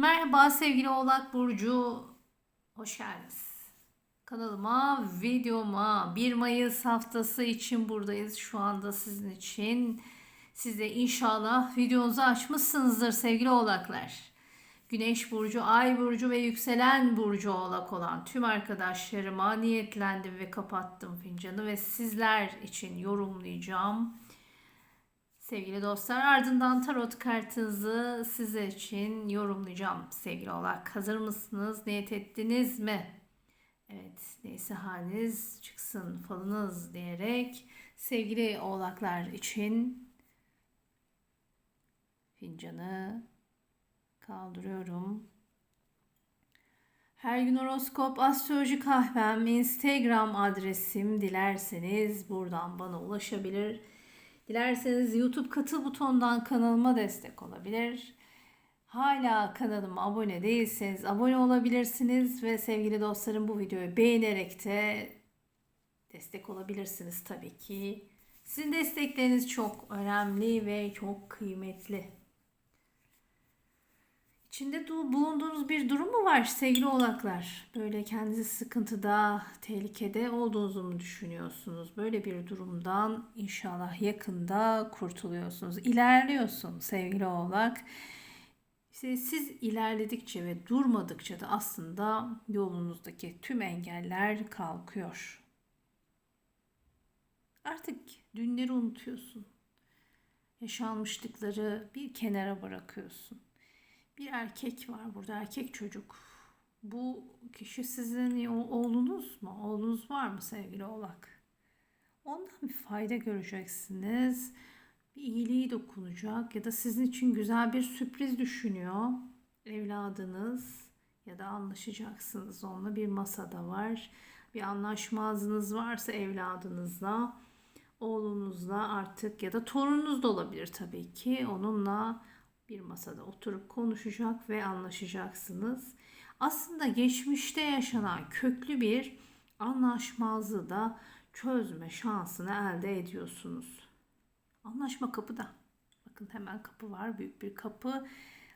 Merhaba sevgili Oğlak Burcu. Hoş geldiniz. Kanalıma, videoma 1 Mayıs haftası için buradayız. Şu anda sizin için. Siz de inşallah videonuzu açmışsınızdır sevgili Oğlaklar. Güneş burcu, ay burcu ve yükselen burcu oğlak olan tüm arkadaşlarıma niyetlendim ve kapattım fincanı ve sizler için yorumlayacağım. Sevgili dostlar ardından tarot kartınızı sizler için yorumlayacağım sevgili oğlak. Hazır mısınız? Niyet ettiniz mi? Evet neyse haliniz çıksın falınız diyerek sevgili oğlaklar için fincanı kaldırıyorum. Her gün horoskop, astroloji kahvem, Instagram adresim dilerseniz buradan bana ulaşabilir. Dilerseniz YouTube katıl butonundan kanalıma destek olabilir. Hala kanalıma abone değilseniz abone olabilirsiniz ve sevgili dostlarım bu videoyu beğenerek de destek olabilirsiniz tabii ki. Sizin destekleriniz çok önemli ve çok kıymetli. İçinde du- bulunduğunuz bir durum mu var sevgili oğlaklar? Böyle kendinizi sıkıntıda, tehlikede olduğunuzu mu düşünüyorsunuz? Böyle bir durumdan inşallah yakında kurtuluyorsunuz. İlerliyorsun sevgili oğlak. İşte siz ilerledikçe ve durmadıkça da aslında yolunuzdaki tüm engeller kalkıyor. Artık dünleri unutuyorsun. Yaşanmışlıkları bir kenara bırakıyorsun bir erkek var burada erkek çocuk. Bu kişi sizin oğlunuz mu? Oğlunuz var mı sevgili oğlak? Ondan bir fayda göreceksiniz. Bir iyiliği dokunacak ya da sizin için güzel bir sürpriz düşünüyor. Evladınız ya da anlaşacaksınız onunla bir masada var. Bir anlaşmazlığınız varsa evladınızla, oğlunuzla artık ya da torununuz da olabilir tabii ki. Onunla bir masada oturup konuşacak ve anlaşacaksınız. Aslında geçmişte yaşanan köklü bir anlaşmazlığı da çözme şansını elde ediyorsunuz. Anlaşma kapıda. Bakın hemen kapı var. Büyük bir kapı.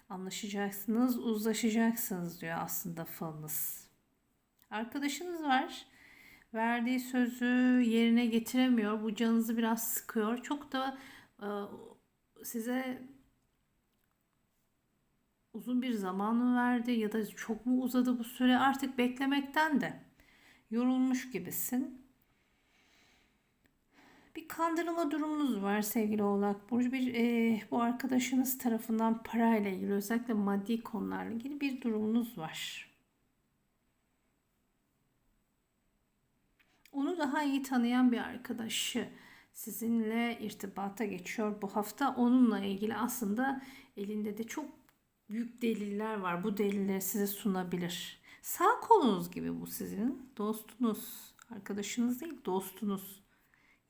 Anlaşacaksınız, uzlaşacaksınız diyor aslında falınız. Arkadaşınız var. Verdiği sözü yerine getiremiyor. Bu canınızı biraz sıkıyor. Çok da e, size uzun bir zaman mı verdi ya da çok mu uzadı bu süre artık beklemekten de yorulmuş gibisin. Bir kandırılma durumunuz var sevgili Oğlak Burcu. Bir e, bu arkadaşınız tarafından parayla ilgili özellikle maddi konularla ilgili bir durumunuz var. Onu daha iyi tanıyan bir arkadaşı sizinle irtibata geçiyor bu hafta. Onunla ilgili aslında elinde de çok büyük deliller var. Bu delilleri size sunabilir. Sağ kolunuz gibi bu sizin. Dostunuz. Arkadaşınız değil, dostunuz.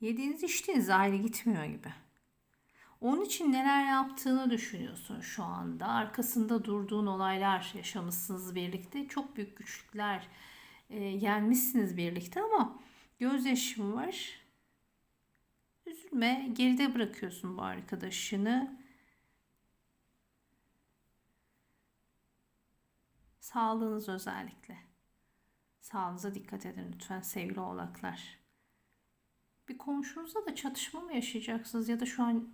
Yediğiniz içtiğiniz ayrı gitmiyor gibi. Onun için neler yaptığını düşünüyorsun şu anda. Arkasında durduğun olaylar yaşamışsınız birlikte. Çok büyük güçlükler e, yenmişsiniz birlikte ama gözyaşım var. Üzülme, geride bırakıyorsun bu arkadaşını. Sağlığınız özellikle. Sağlığınıza dikkat edin lütfen sevgili oğlaklar. Bir komşunuzla da çatışma mı yaşayacaksınız ya da şu an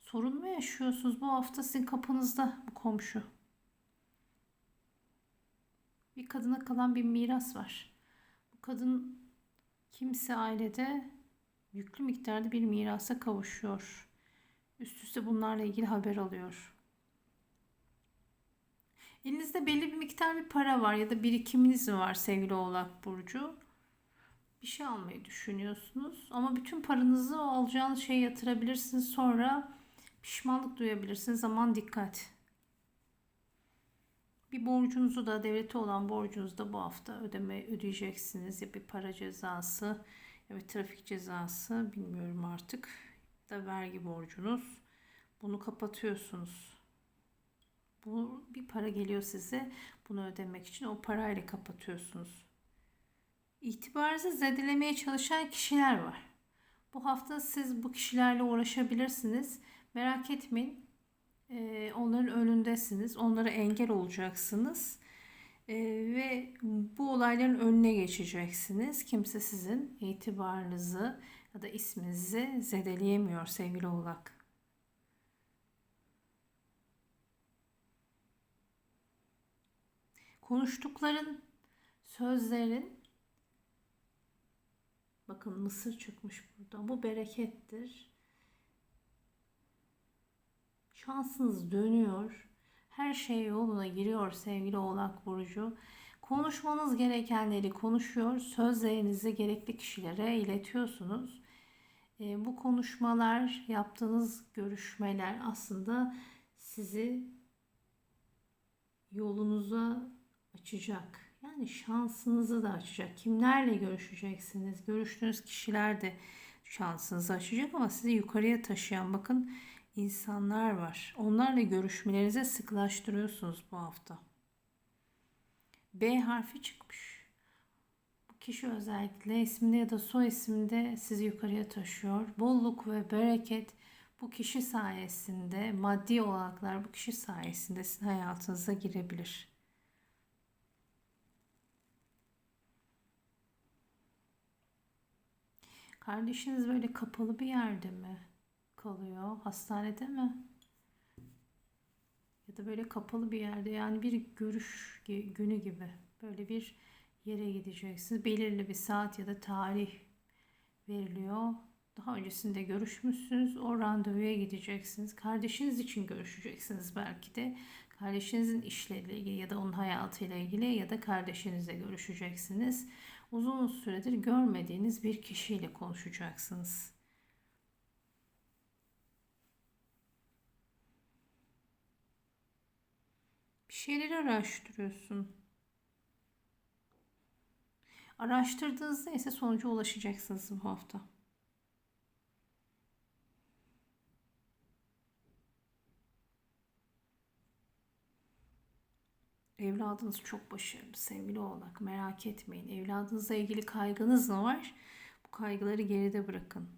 sorun mu yaşıyorsunuz? Bu hafta sizin kapınızda bu komşu. Bir kadına kalan bir miras var. Bu kadın kimse ailede yüklü miktarda bir mirasa kavuşuyor. Üst üste bunlarla ilgili haber alıyor. Elinizde belli bir miktar bir para var ya da birikiminiz mi var sevgili Oğlak Burcu? Bir şey almayı düşünüyorsunuz ama bütün paranızı alacağınız şeye yatırabilirsiniz. Sonra pişmanlık duyabilirsiniz. Zaman dikkat. Bir borcunuzu da devlete olan borcunuzu da bu hafta ödeme ödeyeceksiniz. Ya bir para cezası ya bir trafik cezası bilmiyorum artık. Da vergi borcunuz. Bunu kapatıyorsunuz. Bu bir para geliyor size. Bunu ödemek için o parayla kapatıyorsunuz. İtibarınızı zedelemeye çalışan kişiler var. Bu hafta siz bu kişilerle uğraşabilirsiniz. Merak etmeyin. e, onların önündesiniz. Onlara engel olacaksınız. E, ve bu olayların önüne geçeceksiniz. Kimse sizin itibarınızı ya da isminizi zedeleyemiyor sevgili oğlak. Konuştukların, sözlerin bakın mısır çıkmış burada. Bu berekettir. Şansınız dönüyor. Her şey yoluna giriyor sevgili Oğlak Burcu. Konuşmanız gerekenleri konuşuyor. Sözlerinizi gerekli kişilere iletiyorsunuz. E, bu konuşmalar, yaptığınız görüşmeler aslında sizi yolunuza açacak. Yani şansınızı da açacak. Kimlerle görüşeceksiniz? Görüştüğünüz kişiler de şansınızı açacak ama sizi yukarıya taşıyan bakın insanlar var. Onlarla görüşmelerinizi sıklaştırıyorsunuz bu hafta. B harfi çıkmış. Bu kişi özellikle isminde ya da soy isminde sizi yukarıya taşıyor. Bolluk ve bereket bu kişi sayesinde, maddi olanaklar bu kişi sayesinde sizin hayatınıza girebilir. Kardeşiniz böyle kapalı bir yerde mi kalıyor? Hastanede mi? Ya da böyle kapalı bir yerde yani bir görüş günü gibi böyle bir yere gideceksiniz. Belirli bir saat ya da tarih veriliyor. Daha öncesinde görüşmüşsünüz. O randevuya gideceksiniz. Kardeşiniz için görüşeceksiniz belki de. Kardeşinizin işleriyle ilgili ya da onun hayatıyla ilgili ya da kardeşinizle görüşeceksiniz. Uzun süredir görmediğiniz bir kişiyle konuşacaksınız. Bir şeyleri araştırıyorsun. Araştırdığınızda ise sonuca ulaşacaksınız bu hafta. Evladınız çok başarılı sevgili oğlak. Merak etmeyin. Evladınızla ilgili kaygınız mı var? Bu kaygıları geride bırakın.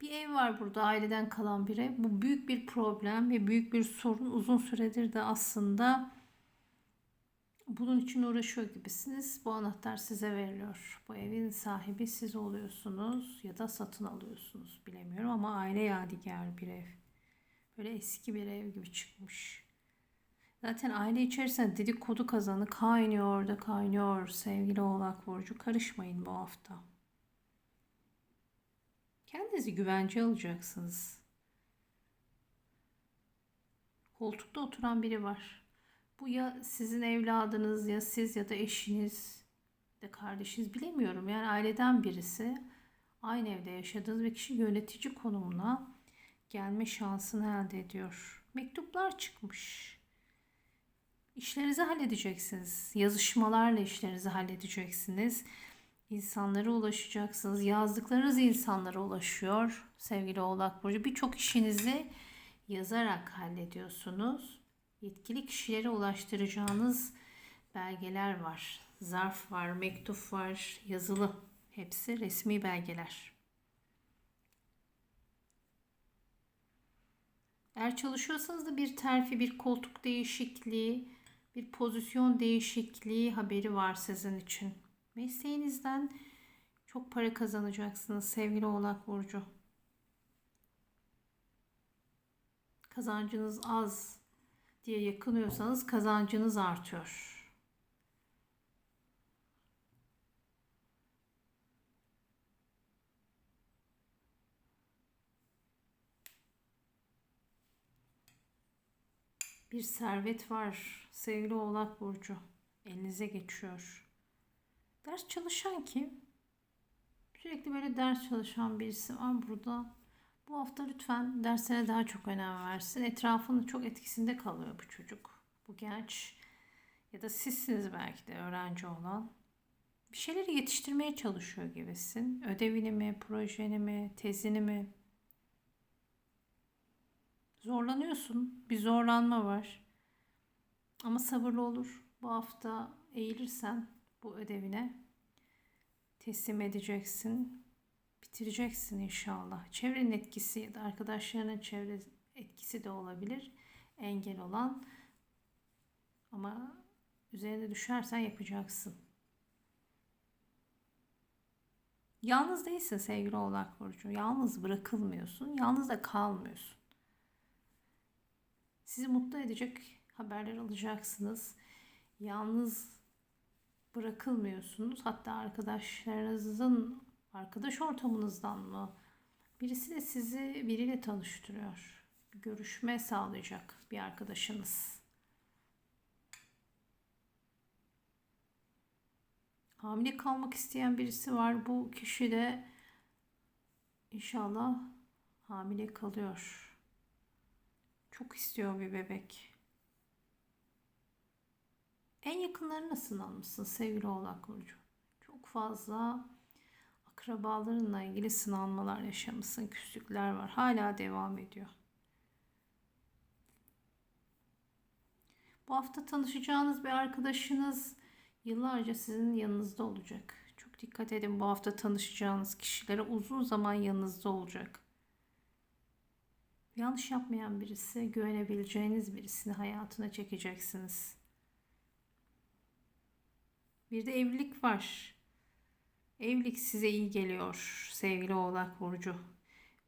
Bir ev var burada aileden kalan bir ev. Bu büyük bir problem ve büyük bir sorun. Uzun süredir de aslında bunun için uğraşıyor gibisiniz. Bu anahtar size veriliyor. Bu evin sahibi siz oluyorsunuz ya da satın alıyorsunuz bilemiyorum ama aile yadigar bir ev. Böyle eski bir ev gibi çıkmış. Zaten aile içerisinde dedikodu kazanı kaynıyor da kaynıyor sevgili oğlak burcu. Karışmayın bu hafta. Kendinizi güvence alacaksınız. Koltukta oturan biri var. Bu ya sizin evladınız ya siz ya da eşiniz de kardeşiniz bilemiyorum. Yani aileden birisi aynı evde yaşadığınız bir kişi yönetici konumuna gelme şansını elde ediyor. Mektuplar çıkmış. İşlerinizi halledeceksiniz. Yazışmalarla işlerinizi halledeceksiniz. İnsanlara ulaşacaksınız. Yazdıklarınız insanlara ulaşıyor. Sevgili Oğlak Burcu birçok işinizi yazarak hallediyorsunuz. Yetkili kişilere ulaştıracağınız belgeler var. Zarf var, mektup var, yazılı. Hepsi resmi belgeler. Eğer çalışıyorsanız da bir terfi, bir koltuk değişikliği, bir pozisyon değişikliği haberi var sizin için. Mesleğinizden çok para kazanacaksınız sevgili Oğlak Burcu. Kazancınız az diye yakınıyorsanız kazancınız artıyor. Bir servet var sevgili oğlak burcu. Elinize geçiyor. Ders çalışan kim? Sürekli böyle ders çalışan birisi var burada. Bu hafta lütfen derslere daha çok önem versin. Etrafının çok etkisinde kalıyor bu çocuk. Bu genç ya da sizsiniz belki de öğrenci olan. Bir şeyleri yetiştirmeye çalışıyor gibisin. Ödevini mi, projeni mi, tezini mi? Zorlanıyorsun. Bir zorlanma var. Ama sabırlı olur. Bu hafta eğilirsen bu ödevine teslim edeceksin. Bitireceksin inşallah. Çevrenin etkisi ya da arkadaşlarının çevre etkisi de olabilir. Engel olan ama üzerine düşersen yapacaksın. Yalnız değilsin sevgili Oğlak Burcu. Yalnız bırakılmıyorsun. Yalnız da kalmıyorsun. Sizi mutlu edecek haberler alacaksınız. Yalnız bırakılmıyorsunuz. Hatta arkadaşlarınızın arkadaş ortamınızdan mı birisi de sizi biriyle tanıştırıyor. Görüşme sağlayacak bir arkadaşınız. Hamile kalmak isteyen birisi var. Bu kişi de inşallah hamile kalıyor. Çok istiyor bir bebek. En yakınlarına sınanmışsın sevgili Oğlak Burcu. Çok fazla akrabalarınla ilgili sınanmalar yaşamışsın. Küslükler var. Hala devam ediyor. Bu hafta tanışacağınız bir arkadaşınız yıllarca sizin yanınızda olacak. Çok dikkat edin bu hafta tanışacağınız kişilere uzun zaman yanınızda olacak. Yanlış yapmayan birisi, güvenebileceğiniz birisini hayatına çekeceksiniz. Bir de evlilik var. Evlilik size iyi geliyor sevgili Oğlak Burcu.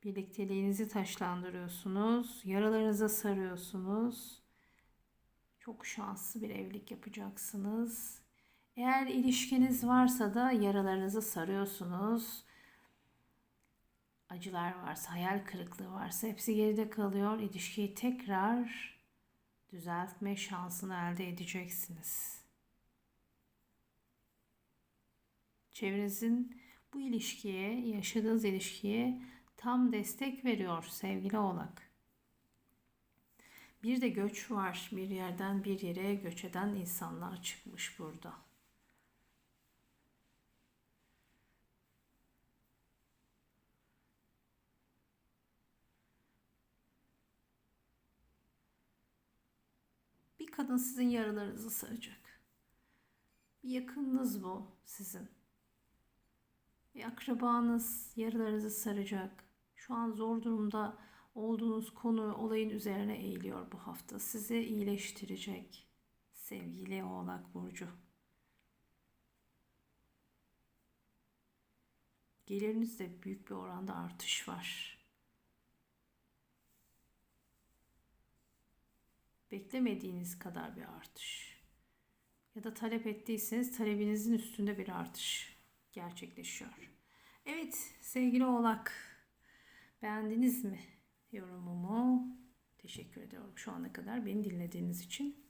Birlikteliğinizi taşlandırıyorsunuz, yaralarınıza sarıyorsunuz. Çok şanslı bir evlilik yapacaksınız. Eğer ilişkiniz varsa da yaralarınızı sarıyorsunuz. Acılar varsa, hayal kırıklığı varsa hepsi geride kalıyor. İlişkiyi tekrar düzeltme şansını elde edeceksiniz. Çevrenizin bu ilişkiye, yaşadığınız ilişkiye tam destek veriyor sevgili Oğlak. Bir de göç var. Bir yerden bir yere göç eden insanlar çıkmış burada. Kadın sizin yaralarınızı saracak. Bir yakınınız bu sizin. Bir akrabanız yaralarınızı saracak. Şu an zor durumda olduğunuz konu olayın üzerine eğiliyor bu hafta. Sizi iyileştirecek sevgili Oğlak Burcu. Gelirinizde büyük bir oranda artış var. Beklemediğiniz kadar bir artış. Ya da talep ettiyseniz talebinizin üstünde bir artış gerçekleşiyor. Evet sevgili Oğlak beğendiniz mi yorumumu? Teşekkür ediyorum şu ana kadar beni dinlediğiniz için.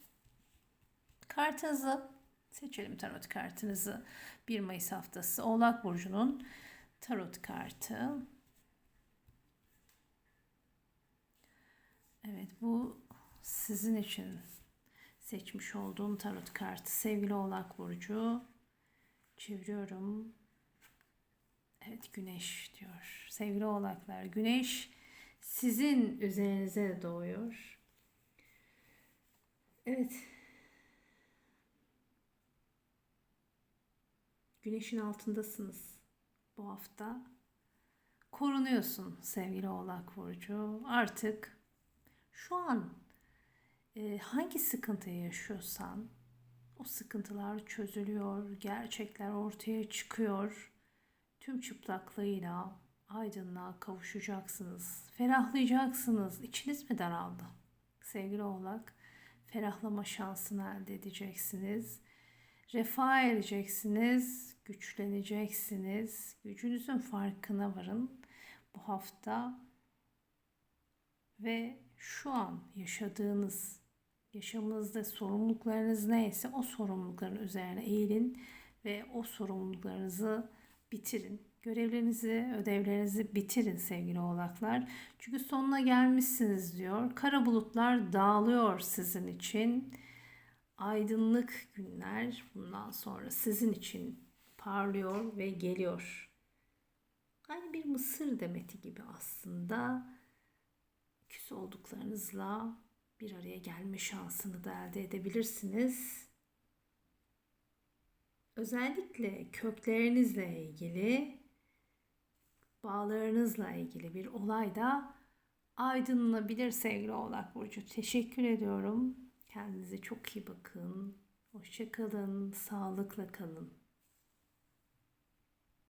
Kartınızı seçelim tarot kartınızı. 1 Mayıs haftası Oğlak Burcu'nun tarot kartı. Evet bu sizin için seçmiş olduğum tarot kartı. Sevgili Oğlak Burcu çeviriyorum. Evet güneş diyor. Sevgili oğlaklar güneş sizin üzerinize doğuyor. Evet. Güneşin altındasınız bu hafta. Korunuyorsun sevgili oğlak burcu. Artık şu an hangi sıkıntıyı yaşıyorsan o sıkıntılar çözülüyor, gerçekler ortaya çıkıyor. Tüm çıplaklığıyla aydınlığa kavuşacaksınız. Ferahlayacaksınız. İçiniz mi daraldı? Sevgili oğlak, ferahlama şansını elde edeceksiniz. Refah edeceksiniz, güçleneceksiniz. Gücünüzün farkına varın bu hafta ve şu an yaşadığınız yaşamınızda sorumluluklarınız neyse o sorumlulukların üzerine eğilin ve o sorumluluklarınızı bitirin. Görevlerinizi, ödevlerinizi bitirin sevgili oğlaklar. Çünkü sonuna gelmişsiniz diyor. Kara bulutlar dağılıyor sizin için. Aydınlık günler bundan sonra sizin için parlıyor ve geliyor. Aynı bir mısır demeti gibi aslında olduklarınızla bir araya gelme şansını da elde edebilirsiniz. Özellikle köklerinizle ilgili, bağlarınızla ilgili bir olay da aydınlanabilir sevgili Oğlak Burcu. Teşekkür ediyorum. Kendinize çok iyi bakın. Hoşça kalın, sağlıkla kalın.